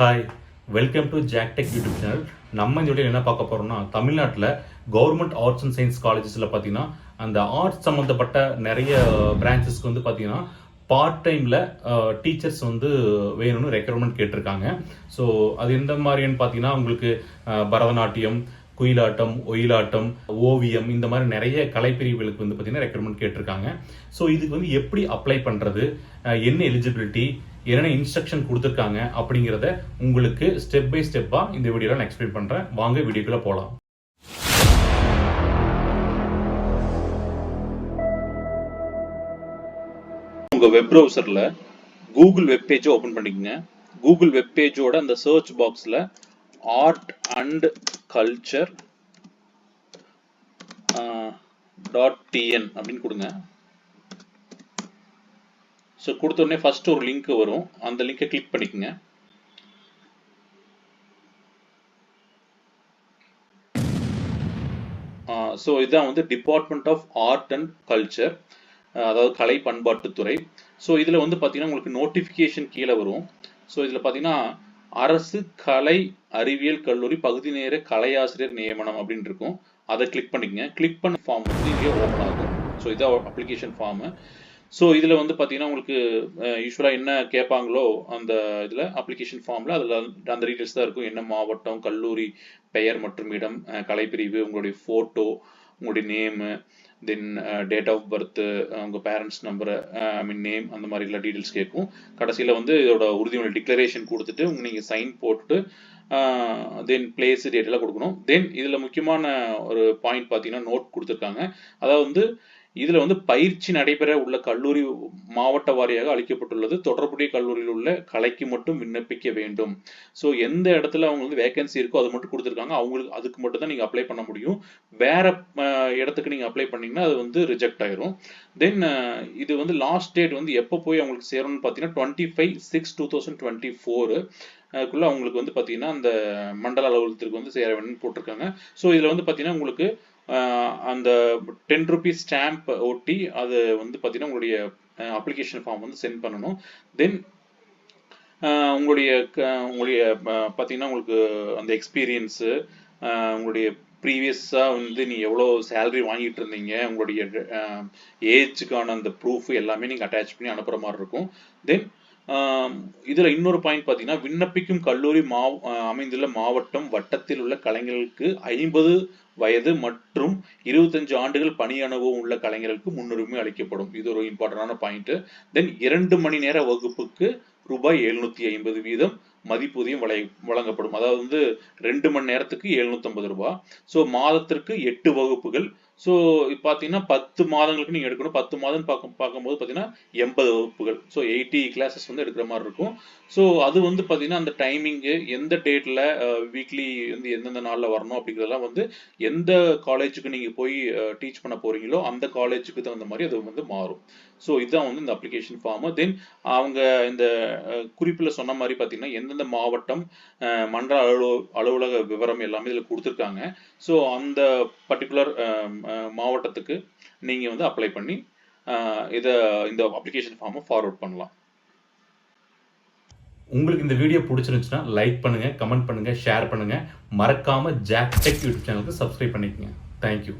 Hi welcome to Jacktech YouTube channel நம்ம இந்த video என்ன பார்க்க போகிறோம்னா தமிழ்நாட்டில் கவர்மெண்ட் ஆர்ட்ஸ் அண்ட் சயின்ஸ் காலேஜஸில் பார்த்தீங்கன்னா அந்த ஆர்ட்ஸ் சம்மந்தப்பட்ட நிறைய uh, பிரான்ச்சஸ்க்கு வந்து பார்த்தீங்கன்னா பார்ட் டைமில் டீச்சர்ஸ் uh, வந்து வேணும்னு ரெக்யர்மெண்ட் கேட்டிருக்காங்க. ஸோ அது எந்த மாதிரின்னு பார்த்தீங்கன்னா உங்களுக்கு uh, பரதநாட்டியம் குயிலாட்டம் ஒயிலாட்டம் ஓவியம் இந்த மாதிரி நிறைய கலைப்பிரிவுகளுக்கு வந்து பார்த்தீங்கன்னா ரெக்யர்மெண்ட் கேட்டிருக்காங்க. ஸோ இதுக்கு வந்து எப்படி அப்ளை பண்ணுறது என்ன எலிஜிபிலிட்டி என்னென்ன இன்ஸ்ட்ரக்ஷன் கொடுத்துருக்காங்க அப்படிங்கிறத உங்களுக்கு ஸ்டெப் பை ஸ்டெப்பாக இந்த வீடியோவில் நான் எக்ஸ்பிளைன் பண்ணுறேன் வாங்க வீடியோக்குள்ளே போகலாம் உங்கள் வெப் ப்ரௌசரில் கூகுள் வெப் பேஜை ஓப்பன் பண்ணிக்கங்க. கூகுள் வெப் பேஜோட அந்த சர்ச் பாக்ஸில் art and culture dot T N அப்படின்னு கொடுங்க. ஸோ கொடுத்த உடனே ஃபர்ஸ்ட் ஒரு லிங்க் வரும். அந்த லிங்கை கிளிக் பண்ணிக்கோங்க. ஸோ இதுதான் வந்து department of art and culture அதாவது கலை பண்பாட்டுத்துறை ஸோ இதில் வந்து பார்த்தீங்கன்னா உங்களுக்கு நோட்டிஃபிகேஷன் கீழே வரும். ஸோ இதில் பார்த்தீங்கன்னா அரசு கலை அறிவியல் கல்லூரி பகுதி நேர கலையாசிரியர் நியமனம் அப்படின்னு இருக்கும். அதை கிளிக் பண்ணிக்கங்க. கிளிக் பண்ண ஃபார்ம் வந்து இங்கே ஓப்பன் ஆகும். ஸோ இதான் அப்ளிகேஷன் ஃபார்மு ஸோ இதில் வந்து பார்த்தீங்கன்னா உங்களுக்கு யூஸ்வலாக என்ன கேட்பாங்களோ அந்த இதில் அப்ளிகேஷன் ஃபார்மில் அதில் அந்த டீட்டெயில்ஸ் தான் இருக்கும். என்ன மாவட்டம் கல்லூரி பெயர் மற்றும் இடம் கலைப்பிரிவு உங்களுடைய ஃபோட்டோ உங்களுடைய name then date of birth உங்கள் parents number I mean name அந்த மாதிரி எல்லாம் டீட்டெயில்ஸ் கேட்கும். கடைசியில் வந்து இதோட உறுதிமொழி டிக்ளரேஷன் கொடுத்துட்டு நீங்கள் சைன் போட்டுட்டு தென் பிளேஸ் டேட் எல்லாம் கொடுக்கணும். தென் இதில் முக்கியமான ஒரு பாயிண்ட் பார்த்தீங்கன்னா நோட் கொடுத்துருக்காங்க. அதாவது வந்து இதில் வந்து பயிற்சி நடைபெற உள்ள கல்லூரி மாவட்ட வாரியாக அளிக்கப்பட்டுள்ளது. தொடர்புடைய கல்லூரியில் உள்ள கலைக்கு மட்டும் விண்ணப்பிக்க வேண்டும். ஸோ எந்த இடத்துல அவங்க வந்து வேகன்சி இருக்கோ அது மட்டும் கொடுத்துருக்காங்க. அவங்களுக்கு அதுக்கு மட்டும் தான் நீங்கள் அப்ளை பண்ண முடியும். வேற இடத்துக்கு நீங்கள் அப்ளை பண்ணீங்கன்னா அது வந்து ரிஜெக்ட் ஆயிரும். தென் இது வந்து லாஸ்ட் டேட் வந்து எப்போ போய் அவங்களுக்கு சேரணும்னு பார்த்தீங்கன்னா twenty five six two thousand twenty four அதுக்குள்ள அவங்களுக்கு வந்து பார்த்தீங்கன்னா அந்த மண்டல அலுவலகத்திற்கு வந்து சேர வேணும்னு போட்டிருக்காங்க. ஸோ இதில் வந்து பார்த்தீங்கன்னா உங்களுக்கு அந்த டென் ருபீஸ் ஸ்டாம்ப் ஒட்டி அது வந்து பார்த்தீங்கன்னா உங்களுடைய அப்ளிகேஷன் ஃபார்ம் வந்து சென்ட் பண்ணணும். தென் உங்களுடைய க- உங்களுடைய பார்த்தீங்கன்னா உங்களுக்கு அந்த எக்ஸ்பீரியன்ஸு உங்களுடைய ப்ரீவியஸாக வந்து நீ எவ்வளோ சேலரி வாங்கிட்டு இருந்தீங்க உங்களுடைய ஏஜுக்கான அந்த ப்ரூஃப் எல்லாமே நீங்கள் அட்டாச் பண்ணி அனுப்புகிற மாதிரி இருக்கும். தென் இதில் இன்னொரு பாயிண்ட் பார்த்தீங்கன்னா விண்ணப்பிக்கும் கல்லூரி மா அமைந்துள்ள மாவட்டம் வட்டத்தில் உள்ள கலைஞர்களுக்கு ஐம்பது வயது மற்றும் இருபத்தஞ்சு ஆண்டுகள் பணி அனுபவம் உள்ள கலைஞர்களுக்கு முன்னுரிமை அளிக்கப்படும். இது ஒரு இம்பார்ட்டன்டான பாயிண்ட் தென் இரண்டு மணி நேர வகுப்புக்கு ரூபாய் எழுநூத்தி ஐம்பது வீதம் மதிப்பூதியம் வழை வழங்கப்படும். அதாவது வந்து ரெண்டு மணி நேரத்துக்கு எழுநூத்தம்பது ரூபாய் ஸோ மாதத்திற்கு எட்டு வகுப்புகள். ஸோ பார்த்தீங்கன்னா பத்து மாதங்களுக்கு நீங்கள் எடுக்கணும். பத்து மாதம் பார்க்கும் பார்க்கும்போது பார்த்தீங்கன்னா எண்பது வகுப்புகள். ஸோ எயிட்டி கிளாஸஸ் வந்து எடுக்கிற மாதிரி இருக்கும். ஸோ அது வந்து பார்த்தீங்கன்னா அந்த டைமிங்கு எந்த டேட்டில் வீக்லி வந்து எந்தெந்த நாளில் வரணும் அப்படிங்கிறதெல்லாம் வந்து எந்த காலேஜுக்கு நீங்கள் போய் டீச் பண்ண போறீங்களோ அந்த காலேஜுக்கு தகுந்த மாதிரி அது வந்து மாறும். ஸோ இதுதான் வந்து இந்த அப்ளிகேஷன் ஃபார்மு தென் அவங்க இந்த குறிப்பில் சொன்ன மாதிரி பார்த்தீங்கன்னா எந்த எந்தெந்த மாவட்டம் மன்ற மண்டல அலுவல அலுவலக விவரம் எல்லாமே இதில் கொடுத்துருக்காங்க. ஸோ அந்த பர்டிகுலர் மாவட்டத்துக்கு நீங்கள் வந்து அப்ளை பண்ணி இதை இந்த அப்ளிகேஷன் ஃபார்மை ஃபார்வர்ட் பண்ணலாம். உங்களுக்கு இந்த வீடியோ பிடிச்சிருந்துச்சுன்னா லைக் பண்ணுங்கள் கமெண்ட் பண்ணுங்கள் ஷேர் பண்ணுங்கள் மறக்காமல் ஜாக் டெக் யூடியூப் சேனலுக்கு சப்ஸ்கிரைப் பண்ணிக்கங்க. Thank you